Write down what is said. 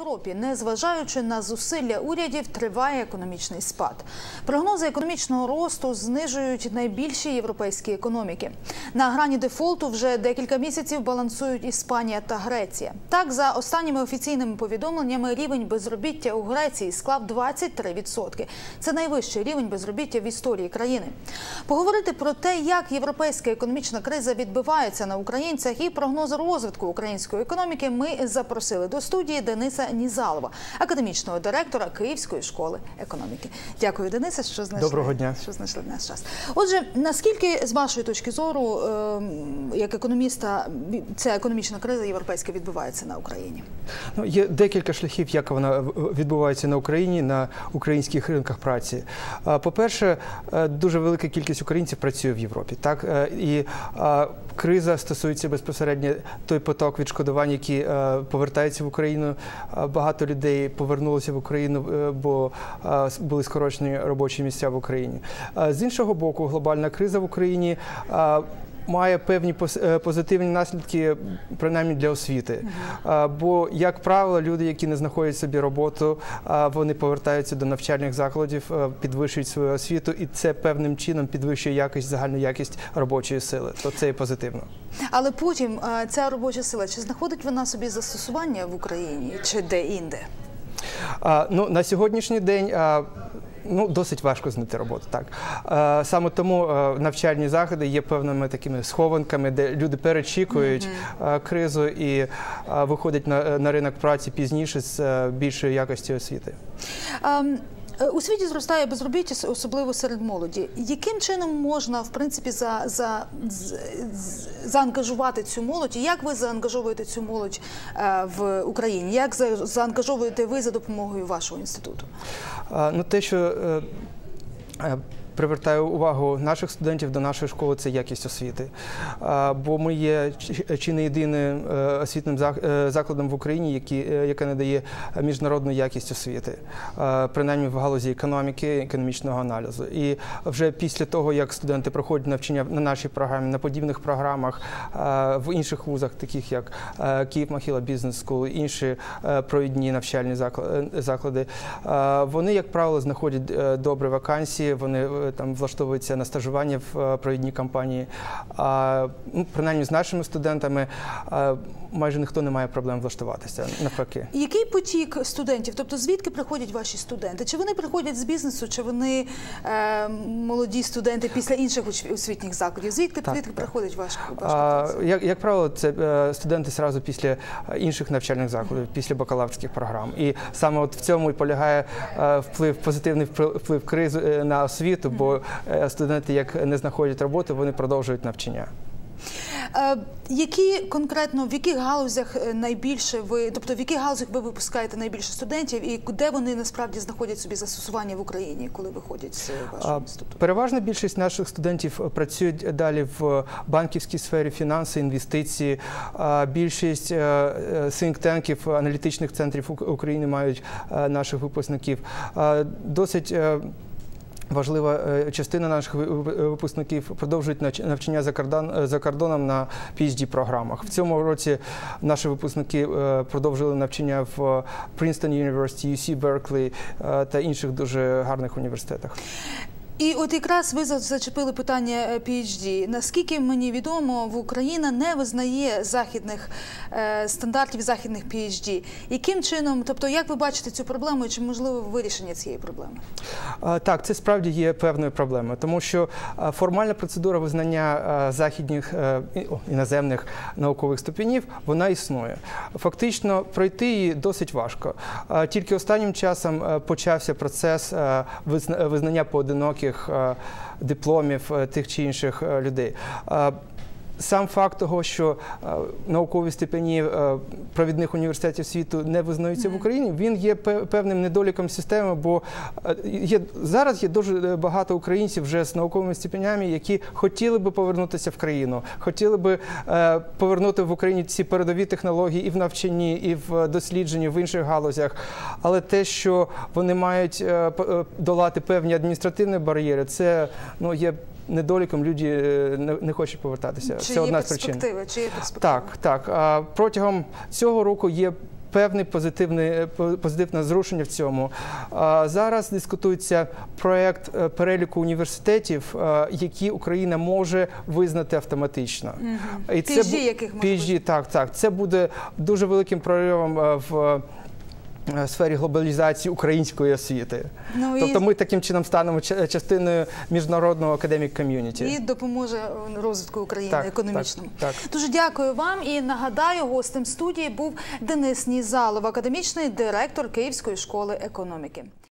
Європі, незважаючи на зусилля урядів, триває економічний спад. Прогнози економічного росту знижують найбільші європейські економіки. На грані дефолту вже декілька місяців балансують Іспанія та Греція. Так, за останніми офіційними повідомленнями, рівень безробіття у Греції склав 23%. Це найвищий рівень безробіття в історії країни. Поговорити про те, як європейська економічна криза відбивається на українцях і прогнози розвитку української економіки, ми запросили до студії Дениса Нізалова, академічного директора Київської школи економіки. Дякую, Денисе, що знайшли Доброго дня. що знайшли наш час. Отже, наскільки з вашої точки зору, ем, як економіста, ця економічна криза європейська відбувається на Україні? Ну, є декілька шляхів, як вона відбувається на Україні на українських ринках праці. По-перше, е, дуже велика кількість українців працює в Європі. Так Е, і криза стосується безпосередньо той поток відшкодувань, які е, повертаються в Україну. А, Багато людей повернулося в Україну, е, бо були скорочені робочі місця в Україні. З іншого боку, глобальна криза в Україні. Має певні е, позитивні наслідки, принаймні для освіти. Бо, як правило, люди, які не знаходять собі роботу, вони повертаються до навчальних закладів, е, підвищують свою освіту, і це певним чином підвищує якість, загальну якість робочої сили. То це і позитивно. Але потім е, ця робоча сила чи знаходить вона собі застосування в Україні чи де-інде? Ну, на сьогоднішній день ну, досить важко знайти роботу. Так. А, саме тому а, навчальні заходи є певними такими схованками, де люди перечікують а, кризу і а, виходять на, на ринок праці пізніше з більшою якості освіти. Е, У світі зростає безробіття, особливо серед молоді. Яким чином можна в принципі за, за, з- з- заангажувати цю молодь? Як ви заангажовуєте цю молодь е, в Україні? Як за, заангажовуєте ви за допомогою вашого інституту? А, Ну, те, що е, е, привертає увагу наших студентів до нашої школи, це якість освіти. Бо ми є чи- не єдиним е, освітним е, закладом в Україні, е, яка надає міжнародну якість освіти, принаймні в галузі економіки, економічного аналізу. І вже після того, як студенти проходять навчання на нашій програмі, на подібних програмах в інших вузах, таких як Київ Махіла Бізнес Скул, інші провідні навчальні закла- заклади, вони, як правило, знаходять добрі вакансії, вони там влаштовуються на стажування в е, провідні компанії. А ну, принаймні з нашими студентами майже ніхто не має проблем влаштуватися. Навпаки. Який потік студентів? Тобто звідки приходять ваші студенти? Чи вони приходять з бізнесу, чи вони е, молоді студенти після інших освітніх закладів? Звідки, Так, звідки так. приходить ваш, як, як правило, це е, студенти зразу після е, інших навчальних закладів, після бакалаврських програм. І саме от в цьому і полягає вплив, позитивний вплив кризи на освіту, бо е, студенти, як не знаходять роботи, вони продовжують навчання. Е, які конкретно в яких галузях е, найбільше ви, тобто в яких галузях ви випускаєте найбільше студентів, і де вони насправді знаходять собі застосування в Україні, коли виходять з вашого інституту? Переважна більшість наших студентів працюють далі в банківській сфері, фінанси, інвестиції. Більшість синктенків, аналітичних центрів України мають наших випускників. Досить Важлива е, частина наших ви- ви- випускників продовжують навчання за кордон е, за кордоном на phd програмах. В цьому році наші випускники е, продовжили навчання в Princeton University, UC Berkeley та інших дуже гарних університетах. І от якраз ви за- зачепили питання е, PhD. Наскільки мені відомо, в Україна не визнає західних е, стандартів західних PhD. Яким чином, тобто, як ви бачите цю проблему, чи можливо вирішення цієї проблеми? Так, це справді є певною проблемою, тому що формальна процедура визнання західних е, о, іноземних наукових ступенів вона існує. Фактично пройти її досить важко. Тільки останнім часом е, почався процес е, визнання поодиноких е, дипломів е, тих чи інших е, людей. Сам факт того, що е, наукові степені е, провідних університетів світу не визнаються в Україні, він є певним недоліком системи, бо е, є зараз є дуже багато українців вже з науковими степенями, які хотіли би повернутися в країну, хотіли би повернути в Україні ці передові технології і в навчанні, і в дослідженні в інших галузях. Але те, що вони мають долати певні адміністративні бар'єри, це ну є недоліком. Люди е, не, хочуть повертатися. Чи це є одна з причин. Чи є перспективи? Так, так. А, Протягом цього року є певне позитивне по- позитивне зрушення в цьому. Зараз дискутується проект е, переліку університетів, е, які Україна може визнати автоматично. І PhD бу- яких може PhD, так, так. Це буде дуже великим проривом в сфері глобалізації української освіти. Ну, і- Тобто ми таким чином станемо ча- частиною міжнародного академік ком'юніті. І допоможе е, розвитку України Так, економічному. так, Дуже дякую вам. І нагадаю, гостем студії був Денис Нізалов, академічний директор Київської школи економіки.